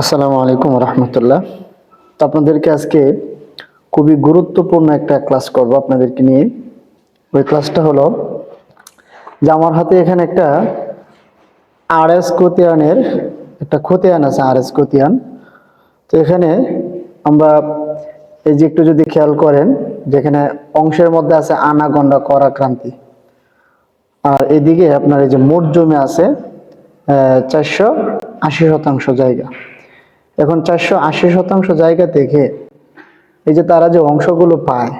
আসসালামু আলাইকুম রহমতুল্লাহ। তো আপনাদেরকে আজকে খুবই গুরুত্বপূর্ণ একটা ক্লাস করব আপনাদেরকে নিয়ে। ওই ক্লাসটা হলো যে আমার হাতে এখানে একটা আর এস খতিয়ানের একটা খতিয়ান আছে আর এস খতিয়ান। তো এখানে আমরা এই যে একটু যদি খেয়াল করেন, যেখানে অংশের মধ্যে আছে আনা গন্ডা করা ক্রান্তি আর এদিকে আপনার এই যে মোট জমি আছে চারশো আশি শতাংশ জায়গা। এখন চারশো আশি শতাংশ জায়গা থেকে এই যে তারা যে অংশগুলো পায়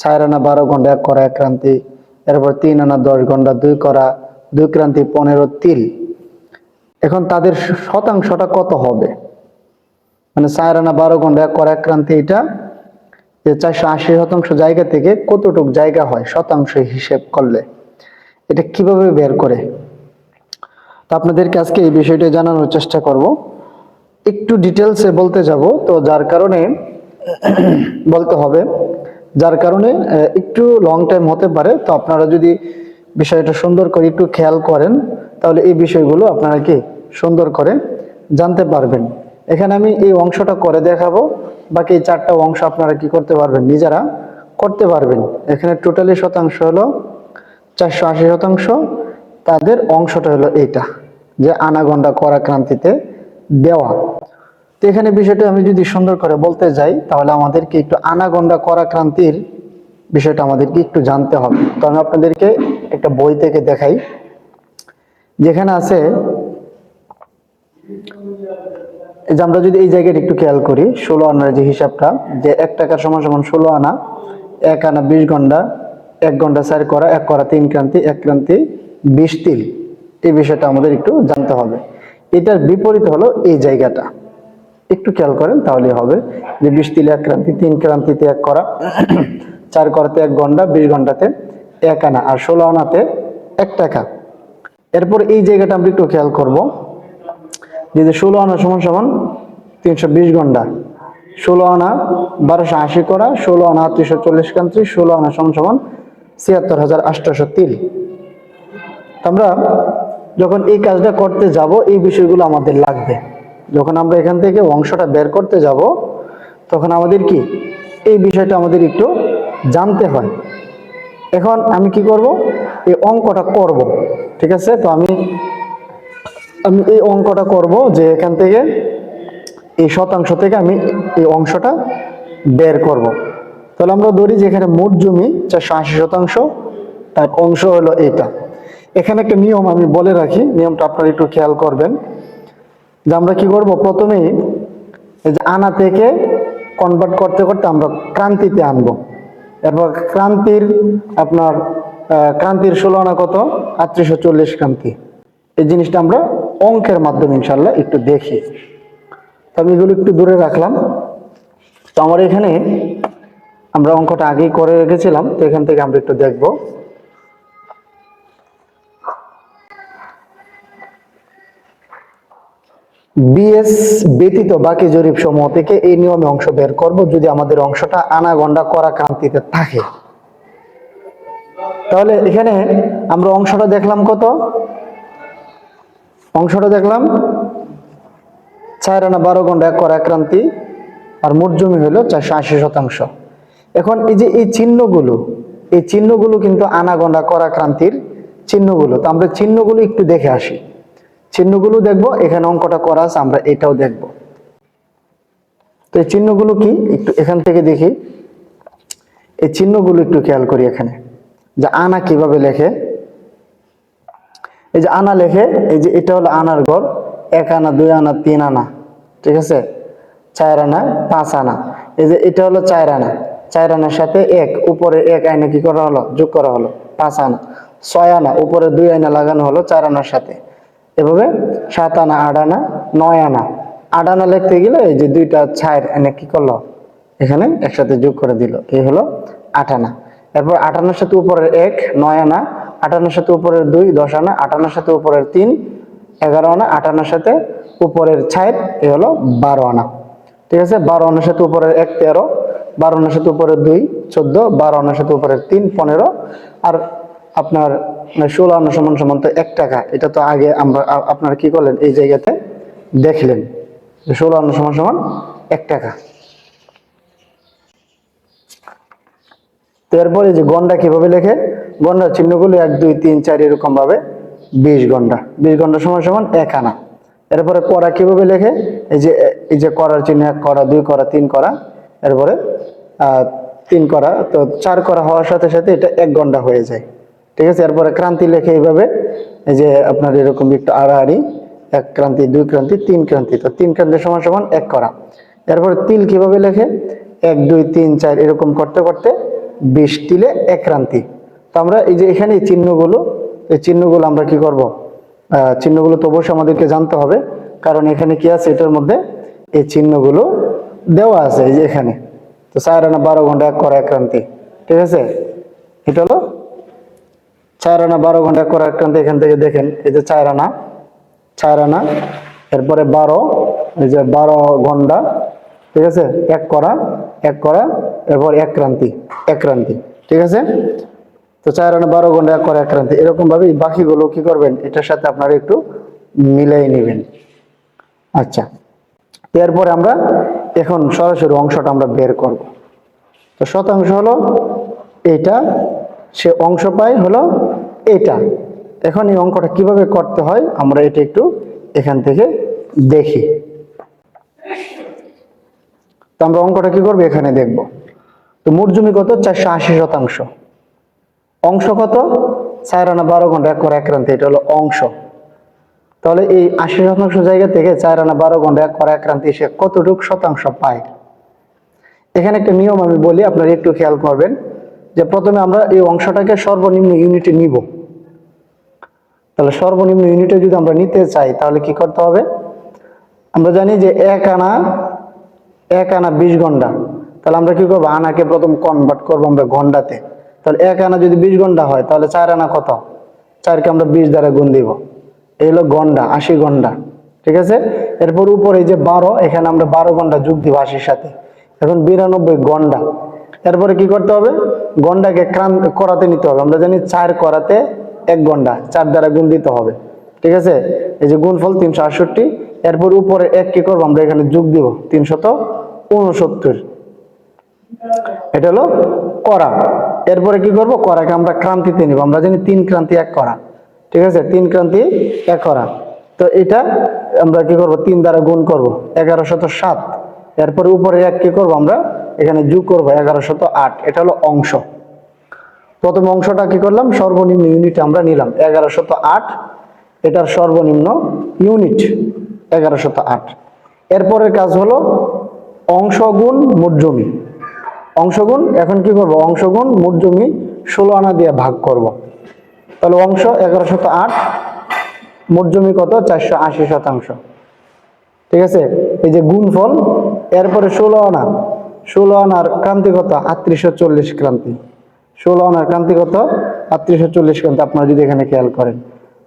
চার আনা বারো ঘণ্টা এক করা এক ক্রান্তি, এরপর তিন আনা দশ ঘণ্টা দুই করা দুই ক্রান্তি পনেরো তিল। এখন তাদের শতাংশটা কত হবে? মানে চার আনা বারো ঘণ্টা এক করা এক ক্রান্তি এটা, যে চারশো আশি শতাংশ জায়গা থেকে কতটুক জায়গা হয় শতাংশ হিসেব করলে, এটা কীভাবে বের করে? তো আপনাদেরকে আজকে এই বিষয়টা জানানোর চেষ্টা করব। একটু ডিটেলসে বলতে যাব। তো যার কারণে বলতে হবে, যার কারণে একটু লং টাইম হতে পারে। তো আপনারা যদি বিষয়টা সুন্দর করে একটু খেয়াল করেন, তাহলে এই বিষয়গুলো আপনারা কি সুন্দর করে জানতে পারবেন। এখানে আমি এই অংশটা করে দেখাবো। বাকি এই চারটা অংশ আপনারা কি করতে পারবেন? নিজেরা করতে পারবেন। এখানে টোটালি শতাংশ হলো চারশো আশি শতাংশ। তাদের অংশটা হলো এইটা, যে আনাগন্ডা করা ক্রান্তিতে দেওয়া। তো এখানে বিষয়টা আমি যদি সুন্দর করে বলতে যাই, তাহলে আমাদেরকে একটু আনাগন্ডা করা ক্রান্তির বিষয়টা আমাদেরকে একটু জানতে হবে। তো আমি আপনাদেরকে একটা বই থেকে দেখাই, যেখানে আছে যে আমরা যদি এই জায়গাটা একটু খেয়াল করি, ষোলো আনার যে হিসাবটা, যে এক টাকার সমান সমান ষোলো আনা, এক আনা বিশ ঘণ্টা, এক ঘণ্টা চার করা, এক করা তিন ক্রান্তি, এক ক্রান্তি বিশ তিল। এই বিষয়টা আমাদের একটু জানতে হবে। এটার বিপরীত হলো এই জায়গাটা। একটু খেয়াল করেন তাহলে হবে। যে বিশ তিলে এক ক্রান্তি, তিন ক্রান্তিতে এক করা, চার করাতে এক ঘণ্টা, বিশ ঘন্টাতে এক আনা, আর ষোলো আনাতে এক। টাকা এরপর এই জায়গাটা আমরা একটু খেয়াল করব। যে ষোলো আনা সমান সমান তিনশো বিশ ঘণ্টা। ষোলো আনা বারোশো আশি করা, ষোলো আনা তিনশো চল্লিশ ক্রান্তি, ষোলো আনা সমান সমান ছিয়াত্তর হাজার আটশোশো তিল আমরা যখন এই কাজটা করতে যাব, এই বিষয়গুলো আমাদের লাগবে। যখন আমরা এখান থেকে অংশটা বের করতে যাব, তখন আমাদের কি? এই বিষয়টা আমাদের একটু জানতে হয়। এখন আমি কি করব? এই অঙ্কটা করব, ঠিক আছে? তো আমি আমি এই অঙ্কটা করব যে এখান থেকে এই শতাংশ থেকে আমি এই অংশটা বের করব। তাহলে আমরা ধরি যে এখানে মোট জমি চারশো আশি শতাংশ, তার অংশ হলো এটা। এখানে একটা নিয়ম আমি বলে রাখি, নিয়মটা আপনারা একটু খেয়াল করবেন, যে আমরা কি করব? প্রথমেই যে আনা থেকে কনভার্ট করতে করতে আমরা ক্রান্তিতে আনব। এরপর ক্রান্তির আপনার ক্রান্তির ষোলো আনা কত? আটত্রিশশো চল্লিশ ক্রান্তি। এই জিনিসটা আমরা অঙ্কের মাধ্যমে ইনশাল্লাহ একটু দেখি। তো আমি এগুলো একটু দূরে রাখলাম। তো আমার এখানে আমরা অঙ্কটা আগেই করে রেখেছিলাম, তো এখান থেকে আমরা একটু দেখব। বিএস ব্যতীত বাকি জরিপ সমূহ থেকে এই নিয়মে অংশ বের করব যদি আমাদের অংশটা আনাগন্ডা করা ক্রান্তিতে থাকে। তাহলে এখানে আমরা অংশটা দেখলাম কত? অংশটা দেখলাম চার আনা বারো ঘণ্টা এক করা ক্রান্তি, আর মোট জমি হলো চারশো আশি শতাংশ। এখন এই যে এই চিহ্নগুলো এই চিহ্নগুলো কিন্তু আনাগন্ডা করা ক্রান্তির চিহ্নগুলো। তো আমরা চিহ্নগুলো একটু দেখে আসি। চিহ্নগুলো দেখব, এখানে অঙ্কটা করা আছে, আমরা এটাও দেখব। তো এই চিহ্নগুলো কি? একটু এখান থেকে দেখি। এই চিহ্নগুলো একটু খেয়াল করি এখানে। যে আনা কীভাবে লেখে? এই যে আনা লেখে, এই যে এটা হলো আনার ঘর, এক আনা, দুই আনা, তিন আনা, ঠিক আছে? চার আনা, পাঁচ আনা। এই যে এটা হলো চার আনা। চার আনার সাথে এক, উপরে এক আয়না কি করা হলো? যোগ করা হলো, পাঁচ আনা। ছয় আনা, উপরে দুই আয়না লাগানো হলো চার আনার সাথে। এভাবে সাত আনা, আট আনা, নয় আনা। আট আনা লিখতে গেলে এই যে দুইটা ছায়ের এনে কি করল? এখানে একসাথে যোগ করে দিল। এই হলো আট আনা। এরপর আটান্নর সাথে উপরের এক, নয় আনা আটান্নর সাথে উপরের দুই, দশ আনা আটান্নর সাথে উপরের তিন, এগারো আনা আটান্নর সাথে উপরের ছায়ের, এ হলো বারো আনা। ঠিক আছে? বারো আনার সাথে উপরের এক, তেরো, বারো আনার সাথে উপরের দুই, চোদ্দ, বারো আনার সাথে উপরের তিন, পনেরো। আর আপনার ষোলো সমান সমান তো এক টাকা। এটা তো আগে আমরা আপনারা কি করলেন? এই জায়গাতে দেখলেন ষোলো আনা সমান সমান এক টাকা। তো এরপরে যে গন্ডা কীভাবে লেখে? গন্ডার চিহ্নগুলো এক, দুই, তিন, চার এরকম ভাবে বিশ গন্ডা। বিশ গন্ডা সমান সমান এক আনা। এরপরে করা কীভাবে লেখে? এই যে এই যে করার চিহ্ন এক করা, দুই করা, তিন করা। এরপরে তিন করা। তো চার করা হওয়ার সাথে সাথে এটা এক গন্ডা হয়ে যায়। ঠিক আছে, এরপরে ক্রান্তি লেখে এইভাবে, এই যে আপনার এরকম একটু আড়াআড়ি, এক ক্রান্তি, দুই ক্রান্তি, তিন ক্রান্তি, তো তিন ক্রান্তি সমান সমান এক করা। এরপরে তিল কীভাবে লেখে? এক, দুই, তিন, চার, এরকম করতে করতে বিশ তিলে এক ক্রান্তি। তো আমরা এই যে এখানে এই চিহ্নগুলো এই চিহ্নগুলো আমরা কি করব? চিহ্নগুলো তো অবশ্যই আমাদেরকে জানতে হবে, কারণ এখানে কি আছে? এটার মধ্যে এই চিহ্নগুলো দেওয়া আছে, এই যে এখানে। তো আনা বারো ঘণ্টা এক করা এক ক্রান্তি, ঠিক আছে? এটা হলো চার আনা বারো ঘণ্টা করা ক্রান্তি এখান থেকে দেখেন, এই যে চার আনা চার আনা এরপরে বারো, এই যে বারো ঘণ্টা, ঠিক আছে? এক করা এক করা, এরপর এক ক্রান্তি এক ক্রান্তি, ঠিক আছে? তো চার আনা বারো ঘণ্টা এক করা, এক ক্রান্তি এরকম ভাবে বাকিগুলো কি করবেন? এটার সাথে আপনারা একটু মিলাই নেবেন। আচ্ছা এরপরে আমরা এখন সরাসরি অংশটা আমরা বের করব। তো শতাংশ হলো এটা সে অংশ পায় হলো এটা। এখন এই অঙ্কটা কীভাবে করতে হয় আমরা এটা একটু এখান থেকে দেখি। তো আমরা অঙ্কটা কি করব? এখানে দেখব। তো মোট জমি কত? চারশো আশি শতাংশ। অংশ কত? চার আনা বারো ঘণ্টা এক করে এক ক্রান্তি এটা হলো অংশ। তাহলে এই আশি শতাংশ জায়গা থেকে চার আনা বারো ঘণ্টা এক করে এক ক্রান্তি সে কতটুক শতাংশ পায়? এখানে একটা নিয়ম আমি বলি, আপনারা একটু খেয়াল করবেন। যে প্রথমে আমরা এই অংশটাকে সর্বনিম্ন ইউনিটে নিব। তাহলে সর্বনিম্ন ইউনিটে যদি আমরা নিতে চাই, তাহলে কি করতে হবে? আমরা জানি যে এক আনা এক আনা বিশ ঘণ্টা। তাহলে আমরা কি করব? আনাকে প্রথম কনভার্ট করব আমরা ঘন্টাতে। তাহলে এক আনা যদি বিশ ঘণ্টা হয়, তাহলে চার আনা কত? চারকে আমরা বিশ দ্বারা গুণ দিব। এই হলো গন্ডা আশি ঘণ্টা। ঠিক আছে? এরপর উপরে যে বারো, এখানে আমরা বারো ঘণ্টা যোগ দিব আশির সাথে। এখন বিরানব্বই গন্ডা এরপরে কি করতে হবে? গন্ডাকে ক্রাম করাতে নিতে হবে। আমরা জানি চার করাতে এক গন্ডা, চার দ্বারা গুণ দিতে হবে। ঠিক আছে? এই যে গুণফল তিনশো আটষট্টি, এরপর উপরে এক কি করব? আমরা এখানে যোগ দিব তিনশত উনসত্তর। এটা হলো করা। এরপরে কি করব? করাকে আমরা ক্রান্তিতে নিব। আমরা জানি তিন ক্রান্তি এক করা। ঠিক আছে? তিন ক্রান্তি এক করা। তো এটা আমরা কি করব? তিন দ্বারা গুণ করব। এগারো শত সাত। এরপরে উপরে এক কি করব আমরা? এখানে যোগ করব, এগারোশত আট। এটা হলো অংশ। প্রথম অংশটা কি করলাম? সর্বনিম্ন ইউনিট আমরা নিলাম। এগারোশত আট, এটার সর্বনিম্ন ইউনিট এগারোশত আট। এরপরের কাজ হলো অংশ গুণ মোট জমি। অংশগুণ, এখন কি করব? অংশগুণ মোট জমি ষোলো আনা দিয়ে ভাগ করব। তাহলে অংশ এগারোশত আট, মোট জমি কত? চারশো আশি শতাংশ। ঠিক আছে? এই যে গুণফল, এরপরে ষোলো আনা ষোলো আনার ক্রান্তি কত? আটত্রিশশো চল্লিশ ক্রান্তি। ষোলো আনার ক্রান্তি কত? আটত্রিশশো চল্লিশ ক্রান্তি। আপনারা যদি এখানে খেয়াল করেন।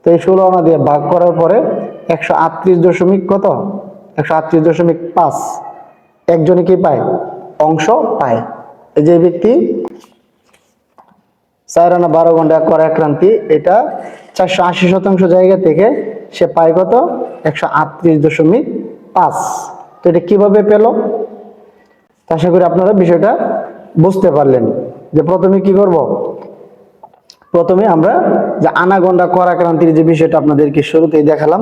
তো এই ষোলো আনা দিয়ে ভাগ করার পরে একশো আটত্রিশ দশমিক কত? একশো আটত্রিশ দশমিক পাঁচ। একজনে কি পায়? অংশ পায়। এই যে ব্যক্তি, চার আনা বারো ঘণ্টা করে ক্রান্তি, এটা চারশো আশি শতাংশ জায়গা থেকে সে পায় কত? একশো আটত্রিশ দশমিক পাঁচ। তো এটা কীভাবে পেল? আশা করি আপনারা বিষয়টা বুঝতে পারলেন যে প্রথমে কি করব? প্রথমে আমরা যে আনাগন্ডা করা ক্রান্তির যে বিষয়টা আপনাদেরকে শুরুতেই দেখালাম,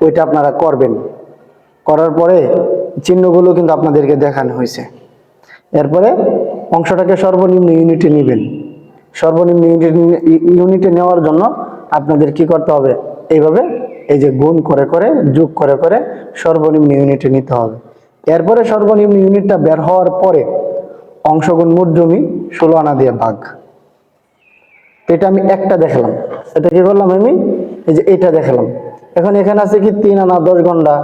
ওইটা আপনারা করবেন। করার পরে চিহ্নগুলো কিন্তু আপনাদেরকে দেখানো হয়েছে। এরপরে অংশটাকে সর্বনিম্ন ইউনিটে নেবেন। সর্বনিম্ন ইউনিটে নেওয়ার জন্য আপনাদের কি করতে হবে? এইভাবে এই যে গুণ করে করে, যোগ করে করে সর্বনিম্ন ইউনিটে নিতে হবে। এরপরে সর্বনিম্ন ইউনিটটা বের হওয়ার পরে অংশগুণ মোট জমি ষোলো আনা দিয়ে ভাগ। এটা আমি একটা দেখালাম। এটা কি করলাম আমি? এই যে এটা দেখালাম। এখন এখানে আছে কি তিন আনা দশ ঘণ্টা,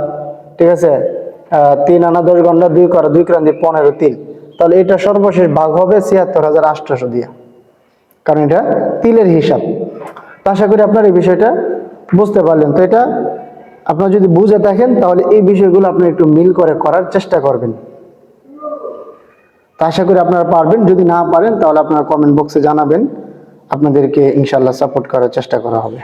ঠিক আছে? তিন আনা দশ ঘণ্টা, দুই করা, দুই ক্রান্তি পনেরো তিল তাহলে এটা সর্বশেষ ভাগ হবে ছিয়াত্তর হাজার আটশোশো দিয়া। কারণ এটা তিলের হিসাব। আশা করি আপনার এই বিষয়টা বুঝতে পারলেন। তো এটা আপনার যদি বুঝে থাকেন, তাহলে এই বিষয়গুলো আপনি একটু মিল করে করার চেষ্টা করবেন। তা আশা করি আপনারা পারবেন। যদি না পারেন, তাহলে আপনারা কমেন্ট বক্সে জানাবেন। আপনাদেরকে ইনশাল্লাহ সাপোর্ট করার চেষ্টা করা হবে।